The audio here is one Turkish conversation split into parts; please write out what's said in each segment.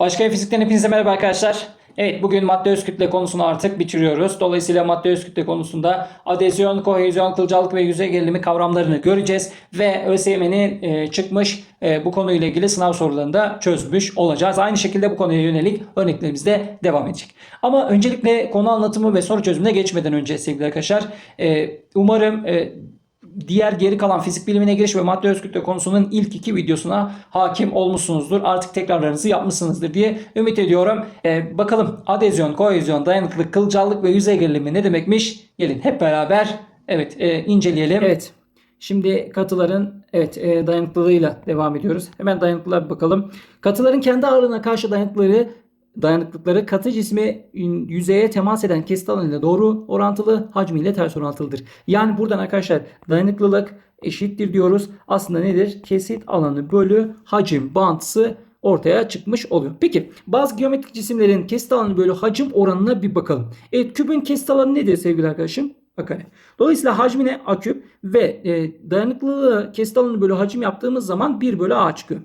Başka fizikten hepinize merhaba arkadaşlar. Evet bugün madde öz kütle konusunu artık bitiriyoruz. Dolayısıyla madde öz kütle konusunda adezyon, kohezyon, kılcallık ve yüzey gerilimi kavramlarını göreceğiz. Ve ÖSYM'nin e, çıkmış e, bu konuyla ilgili sınav sorularını da çözmüş olacağız. Aynı şekilde bu konuya yönelik örneklerimiz de devam edecek. Ama öncelikle konu anlatımı ve soru çözümüne geçmeden önce sevgili arkadaşlar e, umarım e, diğer geri kalan fizik bilimine giriş ve madde öz kütle konusunun ilk iki videosuna hakim olmuşsunuzdur. Artık tekrarlarınızı yapmışsınızdır diye ümit ediyorum. Ee, bakalım adezyon, kohezyon, dayanıklılık, kılcallık ve yüzey gerilimi ne demekmiş? Gelin hep beraber evet e, inceleyelim. Evet. Şimdi katıların evet e, dayanıklılığıyla devam ediyoruz. Hemen dayanıklılığa bir bakalım. Katıların kendi ağırlığına karşı dayanıklıları dayanıklıkları katı cisme yüzeye temas eden kesit alanıyla doğru orantılı, hacmiyle ters orantılıdır. Yani buradan arkadaşlar dayanıklılık eşittir diyoruz. Aslında nedir? Kesit alanı bölü hacim bağıntısı ortaya çıkmış oluyor. Peki bazı geometrik cisimlerin kesit alanı bölü hacim oranına bir bakalım. Evet kübün kesit alanı nedir sevgili arkadaşım? A kare. Dolayısıyla hacmine a küp ve e, dayanıklılığı kesit alanı bölü hacim yaptığımız zaman 1 bölü a çıkıyor.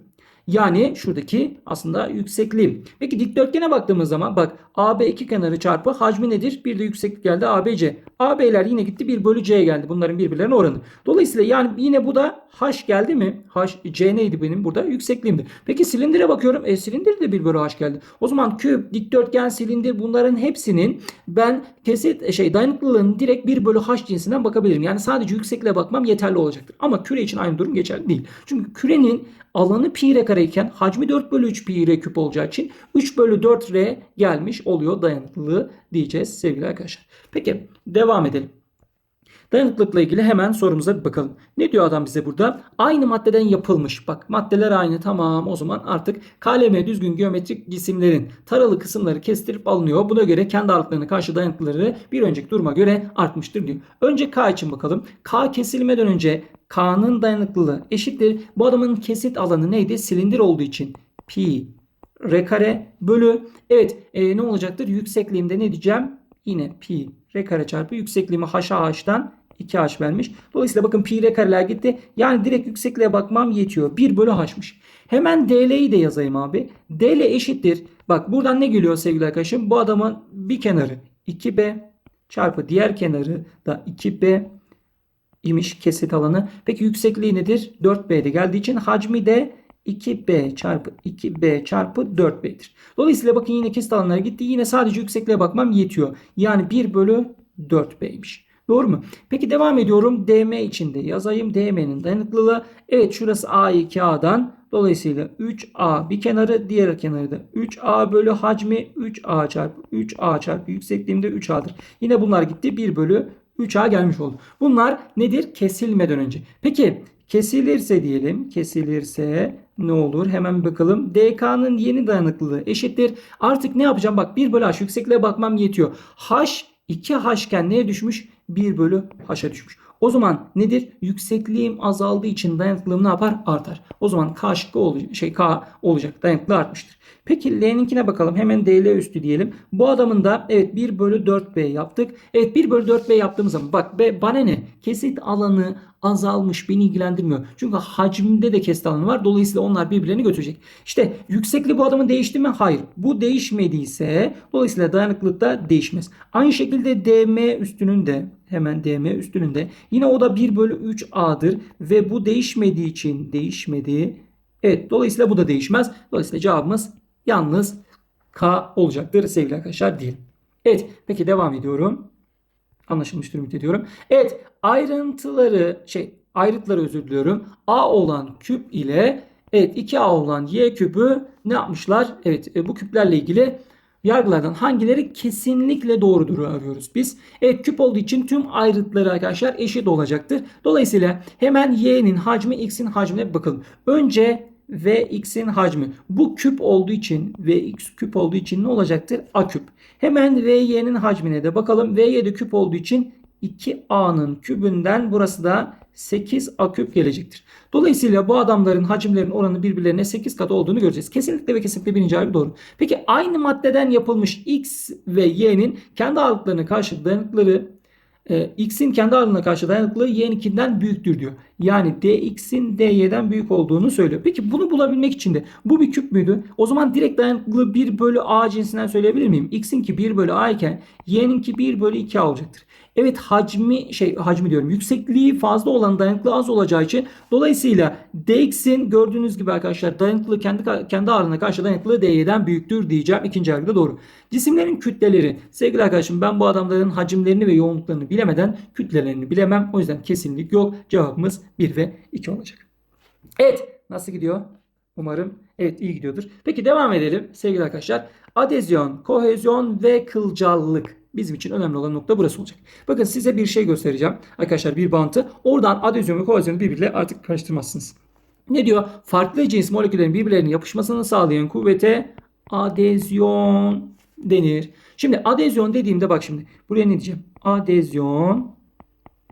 Yani şuradaki aslında yüksekliğim. Peki dikdörtgene baktığımız zaman bak AB iki kenarı çarpı hacmi nedir? Bir de yükseklik geldi ABC. AB'ler yine gitti 1 bölü C geldi. Bunların birbirlerine oranı. Dolayısıyla yani yine bu da H geldi mi? H, C neydi benim burada? Yüksekliğimdi. Peki silindire bakıyorum. E silindir de 1 bölü H geldi. O zaman küp, dikdörtgen, silindir bunların hepsinin ben kesit şey dayanıklılığının direkt 1 bölü H cinsinden bakabilirim. Yani sadece yüksekliğe bakmam yeterli olacaktır. Ama küre için aynı durum geçerli değil. Çünkü kürenin alanı pi r kare iken hacmi 4 bölü 3 pi r küp olacağı için 3 bölü 4 r gelmiş oluyor dayanıklılığı diyeceğiz sevgili arkadaşlar. Peki devam edelim. Dayanıklılıkla ilgili hemen sorumuza bir bakalım. Ne diyor adam bize burada? Aynı maddeden yapılmış. Bak maddeler aynı tamam o zaman artık KLM düzgün geometrik cisimlerin taralı kısımları kestirip alınıyor. Buna göre kendi ağırlıklarına karşı dayanıklılıkları bir önceki duruma göre artmıştır diyor. Önce K için bakalım. K kesilmeden önce K'nın dayanıklılığı eşittir. Bu adamın kesit alanı neydi? Silindir olduğu için pi r kare bölü. Evet e, ne olacaktır? Yüksekliğimde ne diyeceğim? Yine pi r kare çarpı yüksekliğimi h'a h'tan 2h vermiş. Dolayısıyla bakın pi r kareler gitti. Yani direkt yüksekliğe bakmam yetiyor. 1 bölü h'mış. Hemen dl'yi de yazayım abi. dl eşittir. Bak buradan ne geliyor sevgili arkadaşım? Bu adamın bir kenarı 2b çarpı diğer kenarı da 2b imiş kesit alanı. Peki yüksekliği nedir? 4b'de geldiği için hacmi de 2b çarpı 2b çarpı 4b'dir. Dolayısıyla bakın yine kesit alanlara gitti. Yine sadece yüksekliğe bakmam yetiyor. Yani 1 bölü 4b'ymiş. Doğru mu? Peki devam ediyorum. DM içinde yazayım. DM'nin dayanıklılığı. Evet şurası A2A'dan. Dolayısıyla 3A bir kenarı diğer kenarı da 3A bölü hacmi 3A çarpı 3A çarpı yüksekliğimde 3A'dır. Yine bunlar gitti 1 bölü 3A gelmiş oldu. Bunlar nedir? Kesilmeden önce. Peki kesilirse diyelim kesilirse ne olur? Hemen bakalım. DK'nın yeni dayanıklılığı eşittir. Artık ne yapacağım? Bak 1 bölü H yüksekliğe bakmam yetiyor. H 2H iken neye düşmüş? 1 bölü H'a düşmüş. O zaman nedir? Yüksekliğim azaldığı için dayanıklılığım ne yapar? Artar. O zaman K şıkkı olacak, şey K olacak. Dayanıklılığı artmıştır. Peki L'ninkine bakalım. Hemen DL üstü diyelim. Bu adamın da evet 1 bölü 4B yaptık. Evet 1 bölü 4B yaptığımız zaman bak B, bana ne? Kesit alanı azalmış beni ilgilendirmiyor. Çünkü hacminde de kesit alanı var. Dolayısıyla onlar birbirlerini götürecek. İşte yüksekliği bu adamın değişti mi? Hayır. Bu değişmediyse dolayısıyla dayanıklılık da değişmez. Aynı şekilde DM üstünün de hemen DM üstünün de yine o da 1 bölü 3A'dır ve bu değişmediği için değişmedi. Evet dolayısıyla bu da değişmez. Dolayısıyla cevabımız yalnız K olacaktır sevgili arkadaşlar diyelim. Evet peki devam ediyorum. Anlaşılmıştır ümit ediyorum. Evet ayrıntıları şey ayrıtları özür diliyorum. A olan küp ile evet 2A olan Y küpü ne yapmışlar? Evet e, bu küplerle ilgili yargılardan hangileri kesinlikle doğrudur arıyoruz biz. Evet küp olduğu için tüm ayrıtları arkadaşlar eşit olacaktır. Dolayısıyla hemen y'nin hacmi x'in hacmine bakalım. Önce Vx'in hacmi. Bu küp olduğu için Vx küp olduğu için ne olacaktır? A küp. Hemen Vy'nin hacmine de bakalım. Vy de küp olduğu için 2A'nın kübünden burası da 8A küp gelecektir. Dolayısıyla bu adamların hacimlerin oranı birbirlerine 8 kat olduğunu göreceğiz. Kesinlikle ve kesinlikle birinci ayrı doğru. Peki aynı maddeden yapılmış X ve Y'nin kendi ağırlıklarını karşı dayanıkları e, x'in kendi ağırlığına karşı dayanıklılığı y'ninkinden büyüktür diyor. Yani dx'in dy'den büyük olduğunu söylüyor. Peki bunu bulabilmek için de bu bir küp müydü? O zaman direkt dayanıklılığı 1 bölü a cinsinden söyleyebilir miyim? x'inki 1 bölü a iken y'ninki 1 bölü 2a olacaktır. Evet hacmi şey hacmi diyorum yüksekliği fazla olan dayanıklı az olacağı için dolayısıyla dx'in gördüğünüz gibi arkadaşlar dayanıklılığı kendi kendi ağırlığına karşı dayanıklılığı dy'den büyüktür diyeceğim. İkinci yargıda doğru. Cisimlerin kütleleri sevgili arkadaşım ben bu adamların hacimlerini ve yoğunluklarını bilemeden kütlelerini bilemem. O yüzden kesinlik yok. Cevabımız 1 ve 2 olacak. Evet nasıl gidiyor? Umarım evet iyi gidiyordur. Peki devam edelim sevgili arkadaşlar. Adezyon, kohezyon ve kılcallık. Bizim için önemli olan nokta burası olacak. Bakın size bir şey göstereceğim. Arkadaşlar bir bantı. Oradan adezyon ve kohezyonu birbiriyle artık karıştırmazsınız. Ne diyor? Farklı cins moleküllerin birbirlerine yapışmasını sağlayan kuvvete adezyon denir. Şimdi adezyon dediğimde bak şimdi. Buraya ne diyeceğim? Adezyon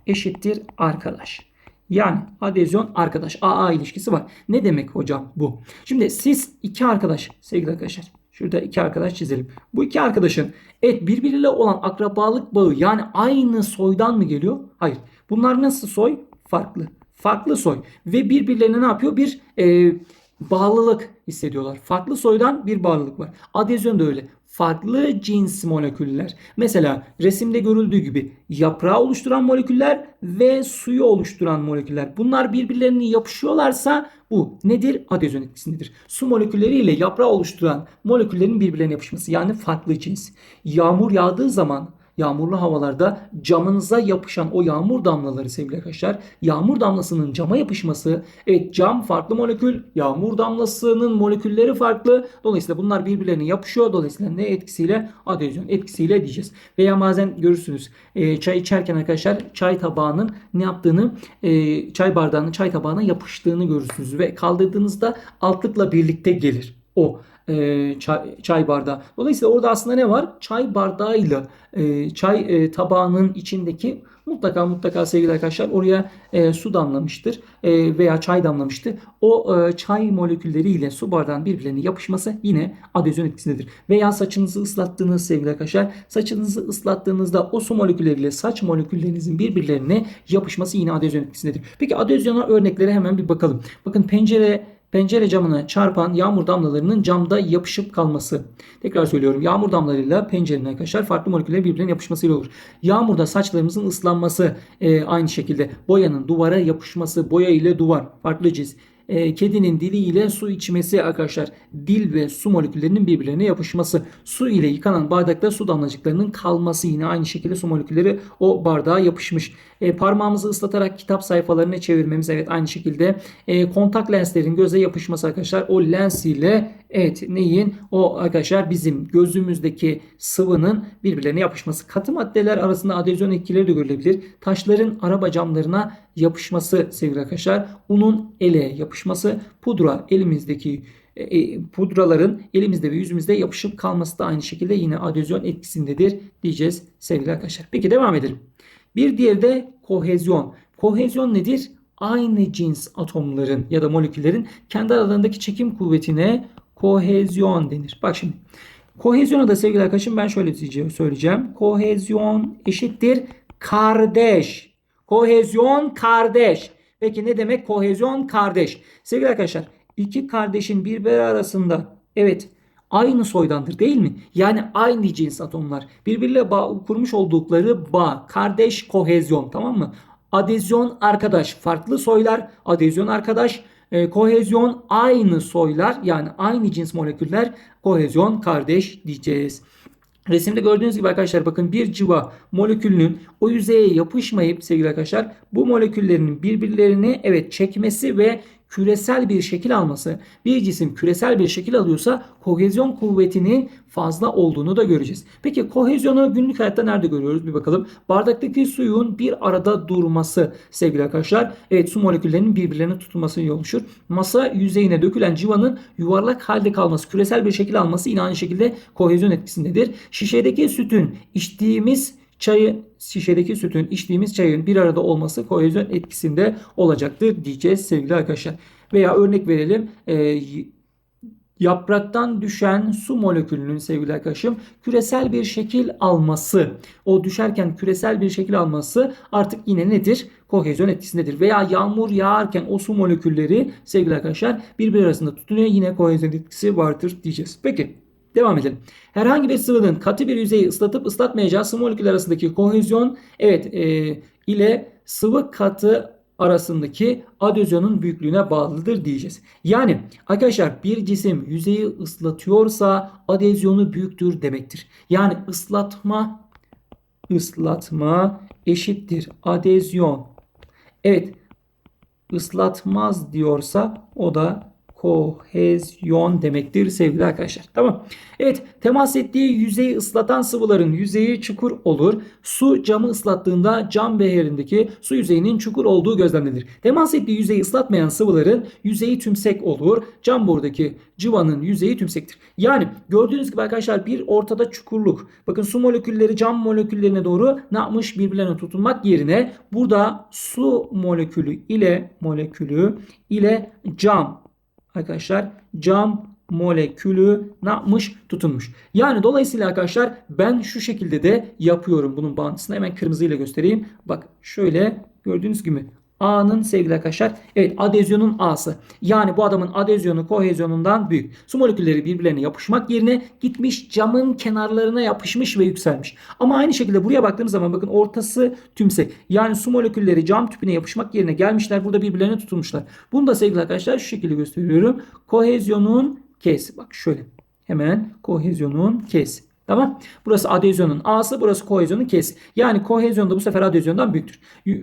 eşittir arkadaş. Yani adezyon arkadaş. AA ilişkisi var. Ne demek hocam bu? Şimdi siz iki arkadaş sevgili arkadaşlar. Şurada iki arkadaş çizelim. Bu iki arkadaşın evet birbiriyle olan akrabalık bağı yani aynı soydan mı geliyor? Hayır. Bunlar nasıl soy? Farklı. Farklı soy. Ve birbirlerine ne yapıyor? Bir e, bağlılık hissediyorlar. Farklı soydan bir bağlılık var. Adezyon da öyle. Farklı cins moleküller. Mesela resimde görüldüğü gibi yaprağı oluşturan moleküller ve suyu oluşturan moleküller. Bunlar birbirlerine yapışıyorlarsa bu nedir? Adezyon etkisindedir. Su molekülleriyle yaprağı oluşturan moleküllerin birbirlerine yapışması yani farklı cins. Yağmur yağdığı zaman yağmurlu havalarda camınıza yapışan o yağmur damlaları sevgili arkadaşlar. Yağmur damlasının cama yapışması. Evet cam farklı molekül. Yağmur damlasının molekülleri farklı. Dolayısıyla bunlar birbirlerine yapışıyor. Dolayısıyla ne etkisiyle? Adezyon etkisiyle diyeceğiz. Veya bazen görürsünüz e, çay içerken arkadaşlar çay tabağının ne yaptığını e, çay bardağının çay tabağına yapıştığını görürsünüz. Ve kaldırdığınızda altlıkla birlikte gelir o e, çay, çay bardağı. Dolayısıyla orada aslında ne var? Çay bardağıyla e, çay e, tabağının içindeki mutlaka mutlaka sevgili arkadaşlar oraya e, su damlamıştır e, veya çay damlamıştır. O e, çay molekülleriyle su bardağının birbirlerine yapışması yine adezyon etkisindedir. Veya saçınızı ıslattığınız sevgili arkadaşlar saçınızı ıslattığınızda o su molekülleriyle saç moleküllerinizin birbirlerine yapışması yine adezyon etkisindedir. Peki adezyona örneklere hemen bir bakalım. Bakın pencere Pencere camına çarpan yağmur damlalarının camda yapışıp kalması. Tekrar söylüyorum. Yağmur damlalarıyla pencerenin arkadaşlar farklı moleküllerin birbirine yapışmasıyla olur. Yağmurda saçlarımızın ıslanması e, aynı şekilde. Boyanın duvara yapışması. Boya ile duvar. Farklı cins e, kedinin dili ile su içmesi arkadaşlar. Dil ve su moleküllerinin birbirlerine yapışması. Su ile yıkanan bardakta su damlacıklarının kalması yine aynı şekilde su molekülleri o bardağa yapışmış. E, parmağımızı ıslatarak kitap sayfalarını çevirmemiz evet aynı şekilde. E, kontak lenslerin göze yapışması arkadaşlar o lens ile evet neyin o arkadaşlar bizim gözümüzdeki sıvının birbirlerine yapışması. Katı maddeler arasında adezyon etkileri de görülebilir. Taşların araba camlarına yapışması sevgili arkadaşlar. Unun ele yapışması. Pudra elimizdeki e, e, pudraların elimizde ve yüzümüzde yapışıp kalması da aynı şekilde yine adezyon etkisindedir diyeceğiz sevgili arkadaşlar. Peki devam edelim. Bir diğeri de kohezyon. Kohezyon nedir? Aynı cins atomların ya da moleküllerin kendi aralarındaki çekim kuvvetine kohezyon denir. Bak şimdi. Kohezyona da sevgili arkadaşım ben şöyle söyleyeceğim. Kohezyon eşittir kardeş. Kohezyon kardeş. Peki ne demek kohezyon kardeş? Sevgili arkadaşlar iki kardeşin birbiri arasında evet aynı soydandır değil mi? Yani aynı cins atomlar. Birbiriyle bağ, kurmuş oldukları bağ. Kardeş kohezyon tamam mı? Adezyon arkadaş. Farklı soylar. Adezyon arkadaş. E, kohezyon aynı soylar yani aynı cins moleküller kohezyon kardeş diyeceğiz. Resimde gördüğünüz gibi arkadaşlar bakın bir civa molekülünün o yüzeye yapışmayıp sevgili arkadaşlar bu moleküllerinin birbirlerini evet çekmesi ve küresel bir şekil alması. Bir cisim küresel bir şekil alıyorsa kohezyon kuvvetinin fazla olduğunu da göreceğiz. Peki kohezyonu günlük hayatta nerede görüyoruz? Bir bakalım. Bardaktaki suyun bir arada durması sevgili arkadaşlar. Evet su moleküllerinin birbirlerine tutulması oluşur. Masa yüzeyine dökülen civanın yuvarlak halde kalması, küresel bir şekil alması yine aynı şekilde kohezyon etkisindedir. Şişedeki sütün içtiğimiz çayı şişedeki sütün içtiğimiz çayın bir arada olması kohezyon etkisinde olacaktır diyeceğiz sevgili arkadaşlar. Veya örnek verelim. E, yapraktan düşen su molekülünün sevgili arkadaşım küresel bir şekil alması. O düşerken küresel bir şekil alması artık yine nedir? Kohezyon etkisindedir. Veya yağmur yağarken o su molekülleri sevgili arkadaşlar birbiri arasında tutunuyor. Yine kohezyon etkisi vardır diyeceğiz. Peki Devam edelim. Herhangi bir sıvının katı bir yüzeyi ıslatıp ıslatmayacağı sıvı moleküller arasındaki kohezyon evet e, ile sıvı katı arasındaki adezyonun büyüklüğüne bağlıdır diyeceğiz. Yani arkadaşlar bir cisim yüzeyi ıslatıyorsa adezyonu büyüktür demektir. Yani ıslatma ıslatma eşittir adezyon. Evet ıslatmaz diyorsa o da kohezyon demektir sevgili arkadaşlar. Tamam. Evet temas ettiği yüzeyi ıslatan sıvıların yüzeyi çukur olur. Su camı ıslattığında cam beherindeki su yüzeyinin çukur olduğu gözlemlenir. Temas ettiği yüzeyi ıslatmayan sıvıların yüzeyi tümsek olur. Cam borudaki cıvanın yüzeyi tümsektir. Yani gördüğünüz gibi arkadaşlar bir ortada çukurluk. Bakın su molekülleri cam moleküllerine doğru ne yapmış? Birbirlerine tutunmak yerine burada su molekülü ile molekülü ile cam arkadaşlar cam molekülü ne yapmış? Tutunmuş. Yani dolayısıyla arkadaşlar ben şu şekilde de yapıyorum bunun bağıntısını. Hemen kırmızıyla göstereyim. Bak şöyle gördüğünüz gibi A'nın sevgili arkadaşlar evet adezyonun A'sı. Yani bu adamın adezyonu kohezyonundan büyük. Su molekülleri birbirlerine yapışmak yerine gitmiş camın kenarlarına yapışmış ve yükselmiş. Ama aynı şekilde buraya baktığımız zaman bakın ortası tümsek. Yani su molekülleri cam tüpüne yapışmak yerine gelmişler burada birbirlerine tutulmuşlar. Bunu da sevgili arkadaşlar şu şekilde gösteriyorum. Kohezyonun K'si. Bak şöyle. Hemen kohezyonun K'si. Tamam. Burası adezyonun A'sı, burası kohezyonun K'si. Yani kohezyon da bu sefer adezyondan büyüktür.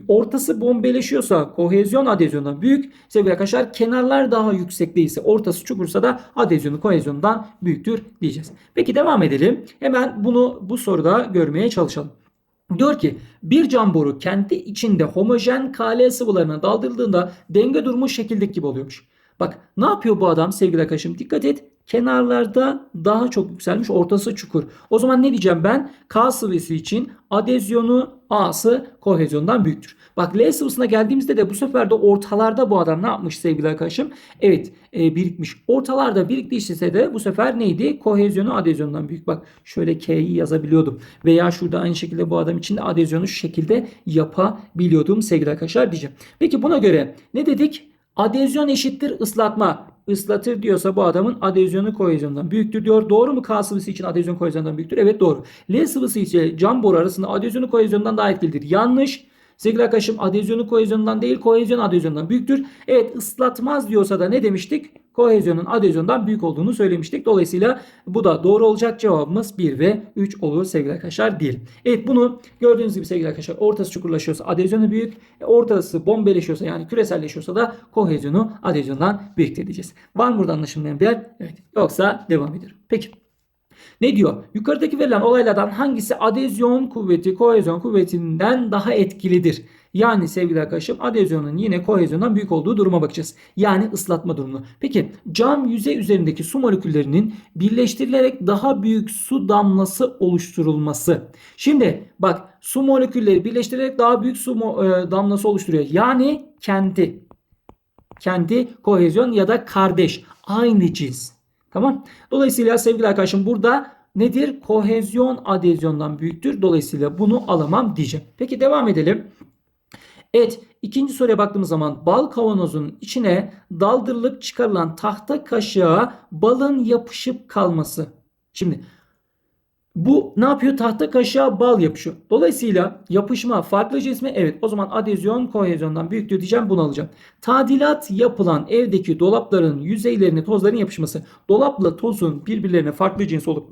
Ortası bombeleşiyorsa kohezyon adezyondan büyük. Sevgili arkadaşlar kenarlar daha yüksek değilse, ortası çukursa da adezyonu kohezyondan büyüktür diyeceğiz. Peki devam edelim. Hemen bunu bu soruda görmeye çalışalım. Diyor ki bir cam boru kendi içinde homojen KL sıvılarına daldırıldığında denge durumu şekildeki gibi oluyormuş. Bak ne yapıyor bu adam sevgili arkadaşım dikkat et. Kenarlarda daha çok yükselmiş ortası çukur. O zaman ne diyeceğim ben? K sıvısı için adezyonu A'sı kohezyondan büyüktür. Bak L sıvısına geldiğimizde de bu sefer de ortalarda bu adam ne yapmış sevgili arkadaşım? Evet e, birikmiş. Ortalarda birikmişse de bu sefer neydi? Kohezyonu adezyondan büyük. Bak şöyle K'yi yazabiliyordum. Veya şurada aynı şekilde bu adam için de adezyonu şu şekilde yapabiliyordum sevgili arkadaşlar diyeceğim. Peki buna göre ne dedik? Adezyon eşittir ıslatma. Islatır diyorsa bu adamın adezyonu kohezyondan büyüktür diyor. Doğru mu K sıvısı için adezyon kohezyondan büyüktür? Evet doğru. L sıvısı için cam boru arasında adezyonu kohezyondan daha etkilidir. Yanlış. Sevgili arkadaşım adezyonu kohezyondan değil kohezyon adezyondan büyüktür. Evet ıslatmaz diyorsa da ne demiştik? Kohezyonun adezyondan büyük olduğunu söylemiştik. Dolayısıyla bu da doğru olacak cevabımız 1 ve 3 olur sevgili arkadaşlar diyelim. Evet bunu gördüğünüz gibi sevgili arkadaşlar ortası çukurlaşıyorsa adezyonu büyük. Ortası bombeleşiyorsa yani küreselleşiyorsa da kohezyonu adezyondan büyük diyeceğiz. Var mı burada anlaşılmayan bir yer? Evet. Yoksa devam edelim. Peki. Ne diyor? Yukarıdaki verilen olaylardan hangisi adezyon kuvveti kohezyon kuvvetinden daha etkilidir? Yani sevgili arkadaşım adezyonun yine kohezyondan büyük olduğu duruma bakacağız. Yani ıslatma durumunu. Peki cam yüzey üzerindeki su moleküllerinin birleştirilerek daha büyük su damlası oluşturulması. Şimdi bak su molekülleri birleştirilerek daha büyük su e, damlası oluşturuyor. Yani kendi kendi kohezyon ya da kardeş aynı cins. Tamam. Dolayısıyla sevgili arkadaşım burada nedir? Kohezyon adezyondan büyüktür. Dolayısıyla bunu alamam diyeceğim. Peki devam edelim. Evet ikinci soruya baktığımız zaman bal kavanozunun içine daldırılıp çıkarılan tahta kaşığa balın yapışıp kalması. Şimdi bu ne yapıyor? Tahta kaşığa bal yapışıyor. Dolayısıyla yapışma farklı cismi evet o zaman adezyon kohezyondan büyüktür diyeceğim bunu alacağım. Tadilat yapılan evdeki dolapların yüzeylerine tozların yapışması. Dolapla tozun birbirlerine farklı cins olup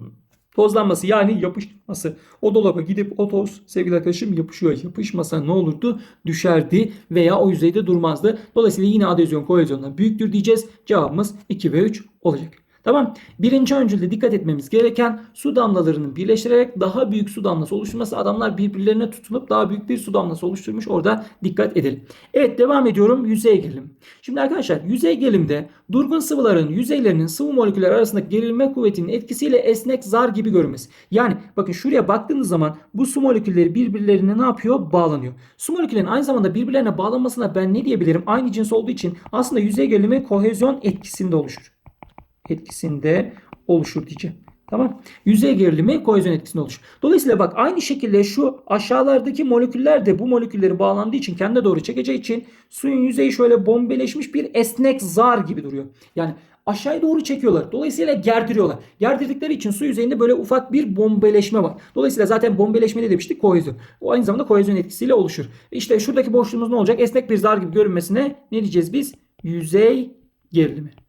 tozlanması yani yapışması. O dolaba gidip o toz sevgili arkadaşım yapışıyor. Yapışmasa ne olurdu? Düşerdi veya o yüzeyde durmazdı. Dolayısıyla yine adezyon kohezyondan büyüktür diyeceğiz. Cevabımız 2 ve 3 olacak. Tamam. Birinci öncülde dikkat etmemiz gereken su damlalarının birleştirerek daha büyük su damlası oluşturması. Adamlar birbirlerine tutunup daha büyük bir su damlası oluşturmuş. Orada dikkat edelim. Evet devam ediyorum. Yüzey gerilim. Şimdi arkadaşlar yüzey gerilimde durgun sıvıların yüzeylerinin sıvı moleküller arasındaki gerilme kuvvetinin etkisiyle esnek zar gibi görünmesi. Yani bakın şuraya baktığınız zaman bu su molekülleri birbirlerine ne yapıyor? Bağlanıyor. Su moleküllerinin aynı zamanda birbirlerine bağlanmasına ben ne diyebilirim? Aynı cins olduğu için aslında yüzey gerilimi kohezyon etkisinde oluşur. Etkisinde oluşur diyeceğim. Tamam. Yüzey gerilimi kohezyon etkisinde oluşur. Dolayısıyla bak aynı şekilde şu aşağılardaki moleküller de bu molekülleri bağlandığı için kendine doğru çekeceği için suyun yüzeyi şöyle bombeleşmiş bir esnek zar gibi duruyor. Yani aşağıya doğru çekiyorlar. Dolayısıyla gerdiriyorlar. Gerdirdikleri için su yüzeyinde böyle ufak bir bombeleşme var. Dolayısıyla zaten bombeleşme ne demiştik? Kohezyon. O aynı zamanda kohezyon etkisiyle oluşur. İşte şuradaki boşluğumuz ne olacak? Esnek bir zar gibi görünmesine ne diyeceğiz biz? Yüzey gerilimi.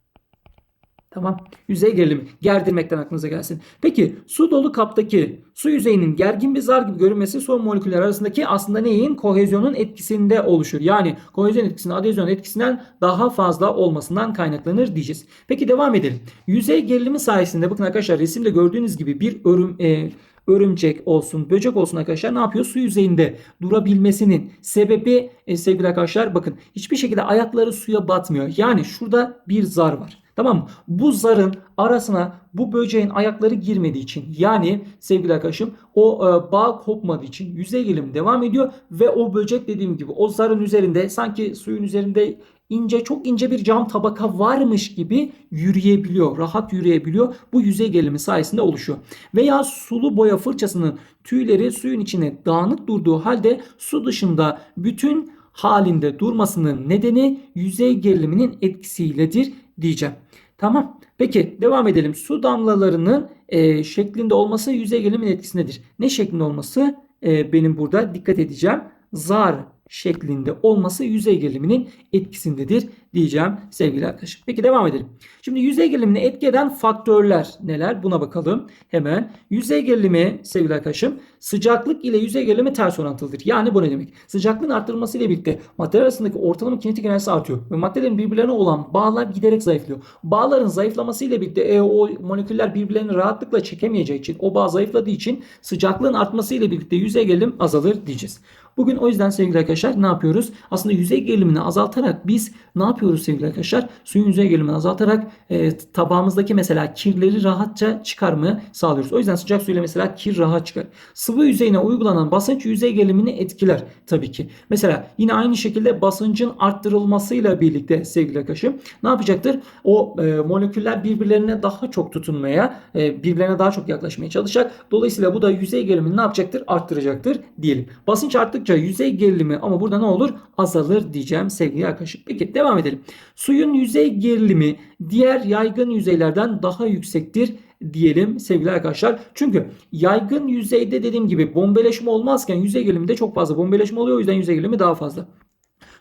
Tamam. Yüzey gerilimi. Gerdirmekten aklınıza gelsin. Peki su dolu kaptaki su yüzeyinin gergin bir zar gibi görünmesi son moleküller arasındaki aslında neyin? Kohezyonun etkisinde oluşur. Yani kohezyon etkisinin adezyon etkisinden daha fazla olmasından kaynaklanır diyeceğiz. Peki devam edelim. Yüzey gerilimi sayesinde bakın arkadaşlar resimde gördüğünüz gibi bir örüm e, örümcek olsun, böcek olsun arkadaşlar ne yapıyor? Su yüzeyinde durabilmesinin sebebi e, sevgili arkadaşlar bakın hiçbir şekilde ayakları suya batmıyor. Yani şurada bir zar var. Tamam mı? Bu zarın arasına bu böceğin ayakları girmediği için yani sevgili arkadaşım o e, bağ kopmadığı için yüzey gerilimi devam ediyor ve o böcek dediğim gibi o zarın üzerinde sanki suyun üzerinde ince çok ince bir cam tabaka varmış gibi yürüyebiliyor. Rahat yürüyebiliyor. Bu yüzey gerilimi sayesinde oluşuyor. Veya sulu boya fırçasının tüyleri suyun içine dağınık durduğu halde su dışında bütün halinde durmasının nedeni yüzey geriliminin etkisiyledir diyeceğim. Tamam. Peki devam edelim. Su damlalarının e, şeklinde olması yüzey gerilimin etkisindedir. Ne şeklinde olması? E, benim burada dikkat edeceğim. Zar şeklinde olması yüzey geriliminin etkisindedir diyeceğim sevgili arkadaşım. Peki devam edelim. Şimdi yüzey gerilimini etki eden faktörler neler? Buna bakalım. Hemen yüzey gerilimi sevgili arkadaşım sıcaklık ile yüzey gerilimi ters orantılıdır. Yani bu ne demek? Sıcaklığın arttırılması ile birlikte maddeler arasındaki ortalama kinetik enerjisi artıyor ve maddelerin birbirlerine olan bağlar giderek zayıflıyor. Bağların zayıflaması ile birlikte e, o moleküller birbirlerini rahatlıkla çekemeyeceği için o bağ zayıfladığı için sıcaklığın artması ile birlikte yüzey gerilim azalır diyeceğiz. Bugün o yüzden sevgili arkadaşlar ne yapıyoruz? Aslında yüzey gerilimini azaltarak biz ne yapıyoruz sevgili arkadaşlar? Suyun yüzey gerilimini azaltarak e, tabağımızdaki mesela kirleri rahatça çıkarmayı sağlıyoruz. O yüzden sıcak suyla mesela kir rahat çıkar. Sıvı yüzeyine uygulanan basınç yüzey gerilimini etkiler tabii ki. Mesela yine aynı şekilde basıncın arttırılmasıyla birlikte sevgili arkadaşım ne yapacaktır? O e, moleküller birbirlerine daha çok tutunmaya, e, birbirlerine daha çok yaklaşmaya çalışacak. Dolayısıyla bu da yüzey gerilimini ne yapacaktır? Arttıracaktır diyelim. Basınç arttıkça yüzey gerilimi ama burada ne olur? Azalır diyeceğim sevgili arkadaşım. Peki devam edelim. Suyun yüzey gerilimi diğer yaygın yüzeylerden daha yüksektir diyelim sevgili arkadaşlar. Çünkü yaygın yüzeyde dediğim gibi bombeleşme olmazken yüzey geriliminde çok fazla bombeleşme oluyor. O yüzden yüzey gerilimi daha fazla.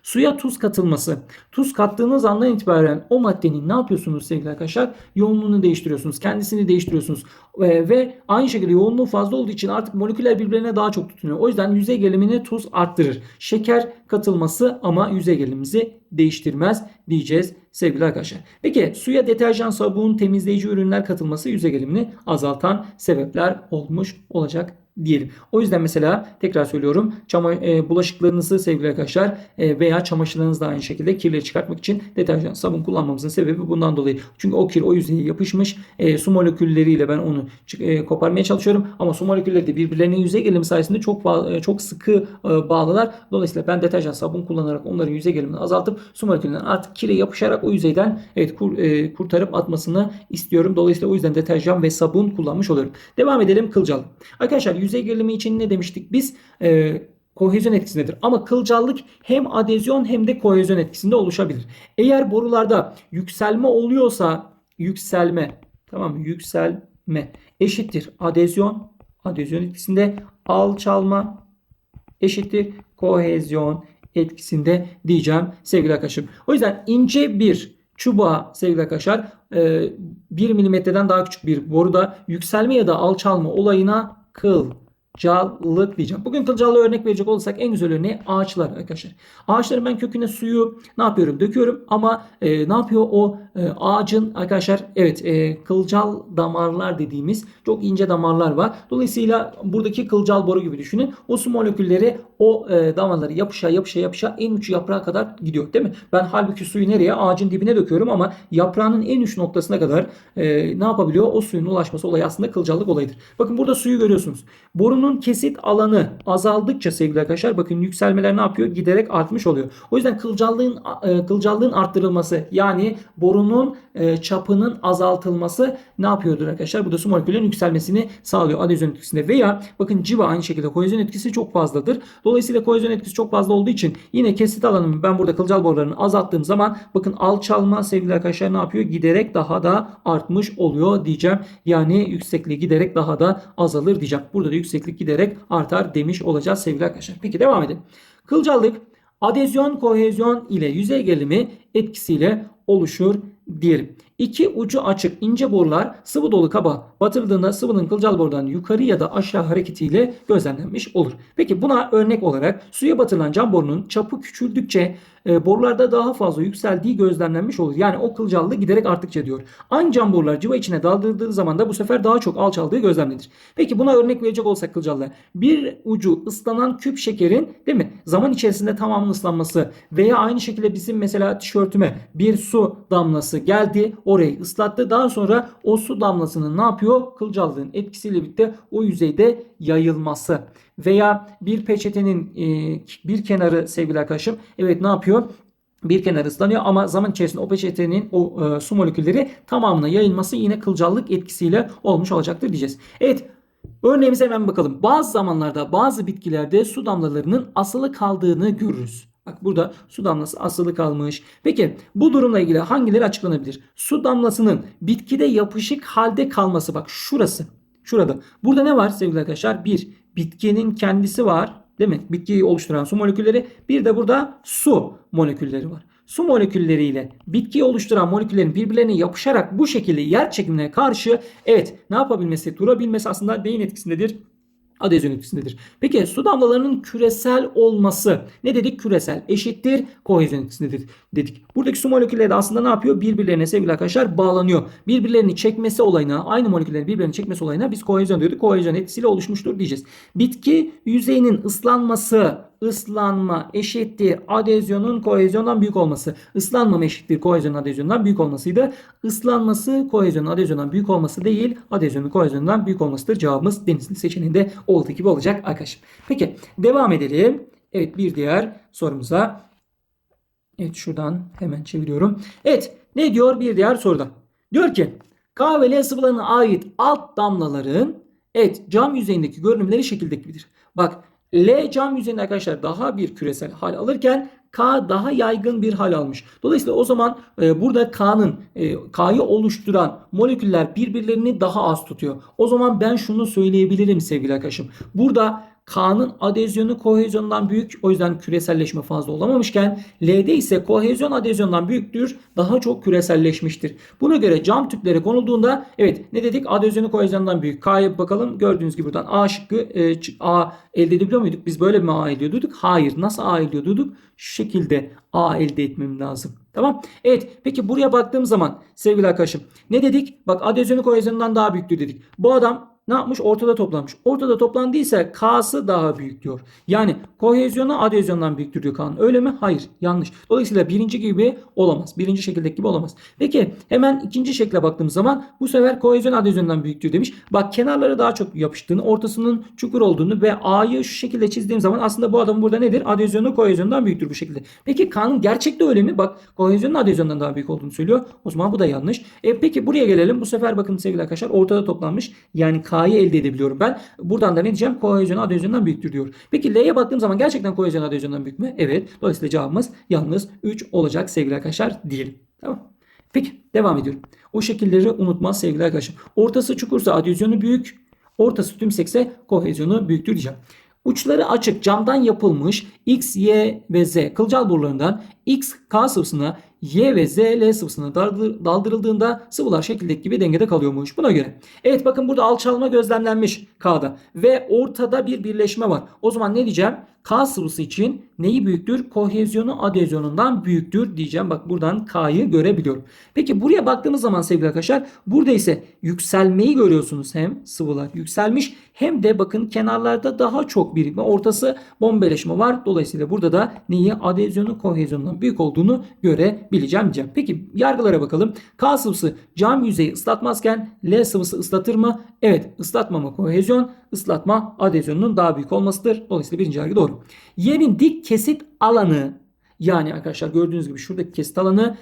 Suya tuz katılması. Tuz kattığınız andan itibaren o maddenin ne yapıyorsunuz sevgili arkadaşlar? Yoğunluğunu değiştiriyorsunuz. Kendisini değiştiriyorsunuz. Ve, ve aynı şekilde yoğunluğu fazla olduğu için artık moleküller birbirlerine daha çok tutunuyor. O yüzden yüzey gerilimini tuz arttırır. Şeker katılması ama yüzey gerilimimizi değiştirmez diyeceğiz sevgili arkadaşlar. Peki suya deterjan, sabun, temizleyici ürünler katılması yüzey gerilimini azaltan sebepler olmuş olacak diyelim. O yüzden mesela tekrar söylüyorum çama, e, bulaşıklarınızı sevgili arkadaşlar e, veya çamaşırlarınızı da aynı şekilde kirleri çıkartmak için deterjan sabun kullanmamızın sebebi bundan dolayı. Çünkü o kir o yüzeye yapışmış e, su molekülleriyle ben onu e, koparmaya çalışıyorum ama su molekülleri de birbirlerine yüzey gerilimi sayesinde çok e, çok sıkı e, bağlılar. Dolayısıyla ben deterjan sabun kullanarak onların yüzey gerilimini azaltıp su moleküllerinden artık kire yapışarak o yüzeyden evet kur, e, kurtarıp atmasını istiyorum. Dolayısıyla o yüzden deterjan ve sabun kullanmış oluyorum. Devam edelim kılcal. Arkadaşlar yüzey gerilimi için ne demiştik biz? Ee, kohezyon etkisindedir. Ama kılcallık hem adezyon hem de kohezyon etkisinde oluşabilir. Eğer borularda yükselme oluyorsa yükselme tamam mı? Yükselme eşittir adezyon adezyon etkisinde alçalma eşittir kohezyon etkisinde diyeceğim sevgili arkadaşım. O yüzden ince bir çubuğa sevgili arkadaşlar 1 milimetreden daha küçük bir boruda yükselme ya da alçalma olayına Kılcallık diyeceğim. Bugün kılcallığı örnek verecek olursak en güzel örneği ağaçlar arkadaşlar. Ağaçların ben köküne suyu ne yapıyorum? Döküyorum ama e, ne yapıyor o e, ağacın arkadaşlar evet e, kılcal damarlar dediğimiz çok ince damarlar var. Dolayısıyla buradaki kılcal boru gibi düşünün. O su molekülleri o e, damarları yapışa yapışa yapışa en uç yaprağa kadar gidiyor değil mi? Ben halbuki suyu nereye? Ağacın dibine döküyorum ama yaprağının en uç noktasına kadar e, ne yapabiliyor? O suyun ulaşması olayı aslında kılcallık olayıdır. Bakın burada suyu görüyorsunuz. Borunun kesit alanı azaldıkça sevgili arkadaşlar bakın yükselmeler ne yapıyor? Giderek artmış oluyor. O yüzden kılcallığın e, kılcallığın arttırılması yani borunun borunun e, çapının azaltılması ne yapıyordur arkadaşlar? Bu da su moleküllerinin yükselmesini sağlıyor adezyon etkisinde. Veya bakın civa aynı şekilde kohezyon etkisi çok fazladır. Dolayısıyla kohezyon etkisi çok fazla olduğu için yine kesit alanımı ben burada kılcal borularını azalttığım zaman bakın alçalma sevgili arkadaşlar ne yapıyor? Giderek daha da artmış oluyor diyeceğim. Yani yüksekliği giderek daha da azalır diyeceğim. Burada da yükseklik giderek artar demiş olacağız sevgili arkadaşlar. Peki devam edelim. Kılcallık adezyon kohezyon ile yüzey gerilimi etkisiyle oluşur diyelim. İki ucu açık ince borular sıvı dolu kaba batırıldığında sıvının kılcal borudan yukarı ya da aşağı hareketiyle gözlemlenmiş olur. Peki buna örnek olarak suya batırılan cam borunun çapı küçüldükçe e, borularda daha fazla yükseldiği gözlemlenmiş olur. Yani o kılcallığı giderek arttıkça diyor. Aynı cam borular cıva içine daldırıldığı zaman da bu sefer daha çok alçaldığı gözlemlenir. Peki buna örnek verecek olsak kılcallığa bir ucu ıslanan küp şekerin değil mi zaman içerisinde tamamının ıslanması veya aynı şekilde bizim mesela tişörtüme bir su damlası geldi orayı ıslattı. Daha sonra o su damlasının ne yapıyor? Kılcallığın etkisiyle birlikte o yüzeyde yayılması. Veya bir peçetenin e, bir kenarı sevgili arkadaşım evet ne yapıyor? bir kenarı ıslanıyor ama zaman içerisinde o peçetenin o e, su molekülleri tamamına yayılması yine kılcallık etkisiyle olmuş olacaktır diyeceğiz. Evet örneğimize hemen bakalım. Bazı zamanlarda bazı bitkilerde su damlalarının asılı kaldığını görürüz. Bak burada su damlası asılı kalmış. Peki bu durumla ilgili hangileri açıklanabilir? Su damlasının bitkide yapışık halde kalması bak şurası. Şurada. Burada ne var sevgili arkadaşlar? Bir bitkinin kendisi var. Değil mi? Bitkiyi oluşturan su molekülleri. Bir de burada su molekülleri var. Su molekülleriyle bitkiyi oluşturan moleküllerin birbirlerine yapışarak bu şekilde yer çekimine karşı evet ne yapabilmesi, durabilmesi aslında neyin etkisindedir? Adezyon etkisindedir. Peki su damlalarının küresel olması ne dedik? Küresel eşittir kohezyon etkisindedir dedik. Buradaki su molekülleri de aslında ne yapıyor? Birbirlerine sevgili arkadaşlar bağlanıyor. Birbirlerini çekmesi olayına, aynı moleküllerin birbirlerini çekmesi olayına biz kohezyon diyorduk. Kohezyon etkisiyle oluşmuştur diyeceğiz. Bitki yüzeyinin ıslanması ıslanma eşittir adezyonun kohezyondan büyük olması. Islanmama eşittir kohezyonun adezyondan büyük olmasıydı. Islanması kohezyonun adezyondan büyük olması değil adezyonun kohezyondan büyük olmasıdır. Cevabımız denizli seçeneğinde olduğu gibi olacak arkadaşım. Peki devam edelim. Evet bir diğer sorumuza. Evet şuradan hemen çeviriyorum. Evet ne diyor bir diğer soruda? Diyor ki K ve L sıvılarına ait alt damlaların evet cam yüzeyindeki görünümleri şekildeki gibidir. Bak L cam yüzeyinde arkadaşlar daha bir küresel hal alırken K daha yaygın bir hal almış. Dolayısıyla o zaman e, burada K'nın e, K'yı oluşturan moleküller birbirlerini daha az tutuyor. O zaman ben şunu söyleyebilirim sevgili arkadaşım. Burada K'nın adezyonu kohezyondan büyük. O yüzden küreselleşme fazla olamamışken L'de ise kohezyon adezyondan büyüktür. Daha çok küreselleşmiştir. Buna göre cam tüplere konulduğunda evet ne dedik? Adezyonu kohezyondan büyük. K'ya bakalım. Gördüğünüz gibi buradan A şıkkı e, A elde edebiliyor muyduk? Biz böyle mi A elde ediyorduk? Hayır. Nasıl A elde ediyorduk? Şu şekilde A elde etmem lazım. Tamam. Evet. Peki buraya baktığım zaman sevgili arkadaşım ne dedik? Bak adezyonu kohezyondan daha büyüktür dedik. Bu adam ne yapmış? Ortada toplanmış. Ortada toplandıysa K'sı daha büyük diyor. Yani kohezyonu adezyondan büyüktür diyor K'nın. Öyle mi? Hayır. Yanlış. Dolayısıyla birinci gibi olamaz. Birinci şekildeki gibi olamaz. Peki hemen ikinci şekle baktığımız zaman bu sefer kohezyon adezyondan büyüktür demiş. Bak kenarları daha çok yapıştığını, ortasının çukur olduğunu ve A'yı şu şekilde çizdiğim zaman aslında bu adam burada nedir? Adezyonu kohezyondan büyüktür bu şekilde. Peki K'nın gerçekte öyle mi? Bak kohezyonun adezyondan daha büyük olduğunu söylüyor. O zaman bu da yanlış. E peki buraya gelelim. Bu sefer bakın sevgili arkadaşlar ortada toplanmış. Yani K'yı elde edebiliyorum ben. Buradan da ne diyeceğim? Kohezyon adezyondan büyüktür diyor. Peki L'ye baktığım zaman gerçekten kohezyon adezyondan büyük mü? Evet. Dolayısıyla cevabımız yalnız 3 olacak sevgili arkadaşlar diyelim. Tamam. Peki devam ediyorum. O şekilleri unutmaz sevgili arkadaşım. Ortası çukursa adezyonu büyük. Ortası tümsekse kohezyonu büyüktür diyeceğim. Uçları açık camdan yapılmış X, Y ve Z kılcal borularından X K sıvısına Y ve Z L sıvısına daldırıldığında sıvılar şekildeki gibi dengede kalıyormuş. Buna göre. Evet bakın burada alçalma gözlemlenmiş K'da ve ortada bir birleşme var. O zaman ne diyeceğim? K sıvısı için neyi büyüktür? Kohezyonu adezyonundan büyüktür diyeceğim. Bak buradan K'yı görebiliyorum. Peki buraya baktığımız zaman sevgili arkadaşlar burada ise yükselmeyi görüyorsunuz. Hem sıvılar yükselmiş hem de bakın kenarlarda daha çok birikme. Ortası bombeleşme var. Dolayısıyla burada da neyi? Adezyonu kohezyonundan büyük olduğunu görebileceğim diyeceğim. Peki yargılara bakalım. K sıvısı cam yüzeyi ıslatmazken L sıvısı ıslatır mı? Evet ıslatmama kohezyon, ıslatma adezyonunun daha büyük olmasıdır. Dolayısıyla birinci yargı doğru. Y'nin dik kesit alanı yani arkadaşlar gördüğünüz gibi şuradaki kesit alanı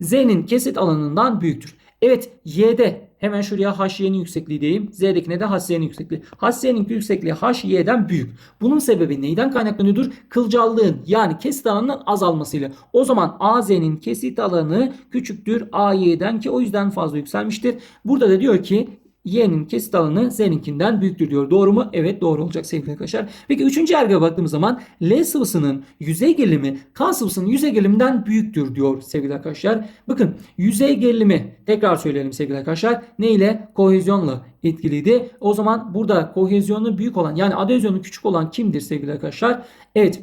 Z'nin kesit alanından büyüktür. Evet Y'de hemen şuraya HY'nin yüksekliği diyeyim. Z'dekine de HZ'nin yüksekliği. HZ'nin yüksekliği HY'den büyük. Bunun sebebi neyden kaynaklanıyordur? Kılcallığın yani kesit alanının azalmasıyla. O zaman AZ'nin kesit alanı küçüktür AY'den ki o yüzden fazla yükselmiştir. Burada da diyor ki Y'nin kesit alanı Z'ninkinden büyüktür diyor. Doğru mu? Evet doğru olacak sevgili arkadaşlar. Peki üçüncü yargıya baktığımız zaman L sıvısının yüzey gerilimi K sıvısının yüzey geriliminden büyüktür diyor sevgili arkadaşlar. Bakın yüzey gerilimi tekrar söyleyelim sevgili arkadaşlar. Ne ile? Kohezyonla etkiliydi. O zaman burada kohezyonu büyük olan yani adezyonu küçük olan kimdir sevgili arkadaşlar? Evet.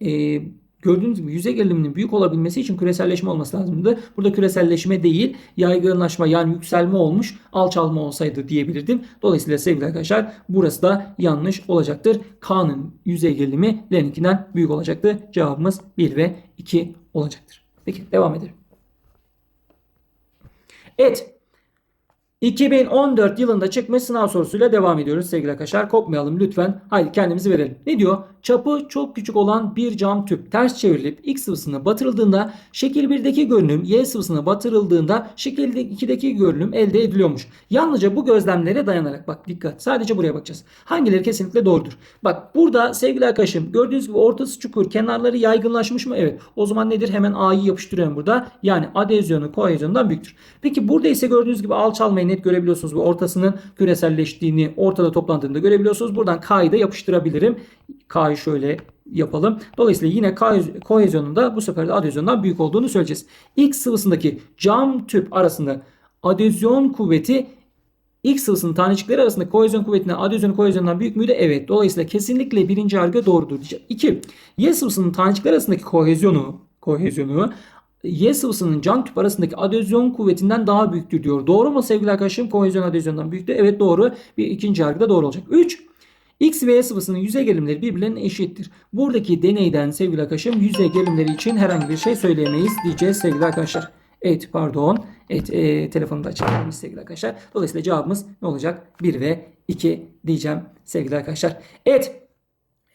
Eee Gördüğünüz gibi yüzey geriliminin büyük olabilmesi için küreselleşme olması lazımdı. Burada küreselleşme değil yaygınlaşma yani yükselme olmuş alçalma olsaydı diyebilirdim. Dolayısıyla sevgili arkadaşlar burası da yanlış olacaktır. K'nın yüzey gerilimi L'ninkinden büyük olacaktı. Cevabımız 1 ve 2 olacaktır. Peki devam edelim. Evet 2014 yılında çıkmış sınav sorusuyla devam ediyoruz sevgili arkadaşlar. Kopmayalım lütfen. Haydi kendimizi verelim. Ne diyor? Çapı çok küçük olan bir cam tüp ters çevrilip X sıvısına batırıldığında şekil 1'deki görünüm Y sıvısına batırıldığında şekil 2'deki görünüm elde ediliyormuş. Yalnızca bu gözlemlere dayanarak bak dikkat sadece buraya bakacağız. Hangileri kesinlikle doğrudur? Bak burada sevgili arkadaşım gördüğünüz gibi ortası çukur kenarları yaygınlaşmış mı? Evet. O zaman nedir? Hemen A'yı yapıştırıyorum burada. Yani adezyonu kohezyondan büyüktür. Peki burada ise gördüğünüz gibi net görebiliyorsunuz. Bu ortasının küreselleştiğini ortada toplandığını görebiliyorsunuz. Buradan K'yı da yapıştırabilirim. K'yı şöyle yapalım. Dolayısıyla yine kohezyonun da bu sefer de adezyondan büyük olduğunu söyleyeceğiz. X sıvısındaki cam tüp arasında adezyon kuvveti X sıvısının tanecikleri arasında kohezyon kuvvetinden adezyon kohezyondan büyük müydü? Evet. Dolayısıyla kesinlikle birinci yargı doğrudur diyeceğim. 2. Y sıvısının tanecikleri arasındaki kohezyonu kohezyonu Y sıvısının cam tüp arasındaki adezyon kuvvetinden daha büyüktür diyor. Doğru mu sevgili arkadaşım? Kohezyon adezyondan büyüktür. Evet doğru. Bir ikinci yargıda doğru olacak. 3. X ve Y sıvısının yüzey gerilimleri birbirlerine eşittir. Buradaki deneyden sevgili arkadaşım yüzey gerilimleri için herhangi bir şey söyleyemeyiz diyeceğiz sevgili arkadaşlar. Evet pardon. Evet e, telefonu da açalım sevgili arkadaşlar. Dolayısıyla cevabımız ne olacak? 1 ve 2 diyeceğim sevgili arkadaşlar. Evet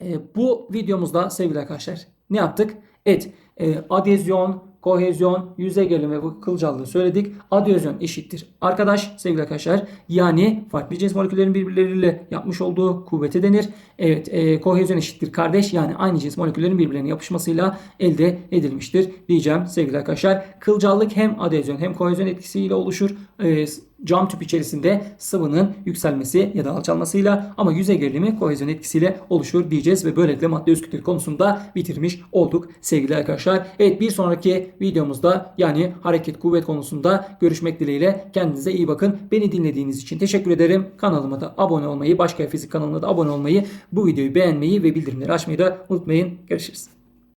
e, bu videomuzda sevgili arkadaşlar ne yaptık? Evet e, adezyon, kohezyon, yüzey gerilimi ve kılcallığı söyledik. Adezyon eşittir. Arkadaş sevgili arkadaşlar yani farklı cins moleküllerin birbirleriyle yapmış olduğu kuvvete denir. Evet e, kohezyon eşittir kardeş yani aynı cins moleküllerin birbirlerine yapışmasıyla elde edilmiştir diyeceğim sevgili arkadaşlar. Kılcallık hem adezyon hem kohezyon etkisiyle oluşur. E, cam tüp içerisinde sıvının yükselmesi ya da alçalmasıyla ama yüzey gerilimi kohezyon etkisiyle oluşur diyeceğiz ve böylelikle madde öz kütle konusunda bitirmiş olduk sevgili arkadaşlar. Evet bir sonraki videomuzda yani hareket kuvvet konusunda görüşmek dileğiyle kendinize iyi bakın. Beni dinlediğiniz için teşekkür ederim. Kanalıma da abone olmayı, başka fizik kanalına da abone olmayı, bu videoyu beğenmeyi ve bildirimleri açmayı da unutmayın. Görüşürüz.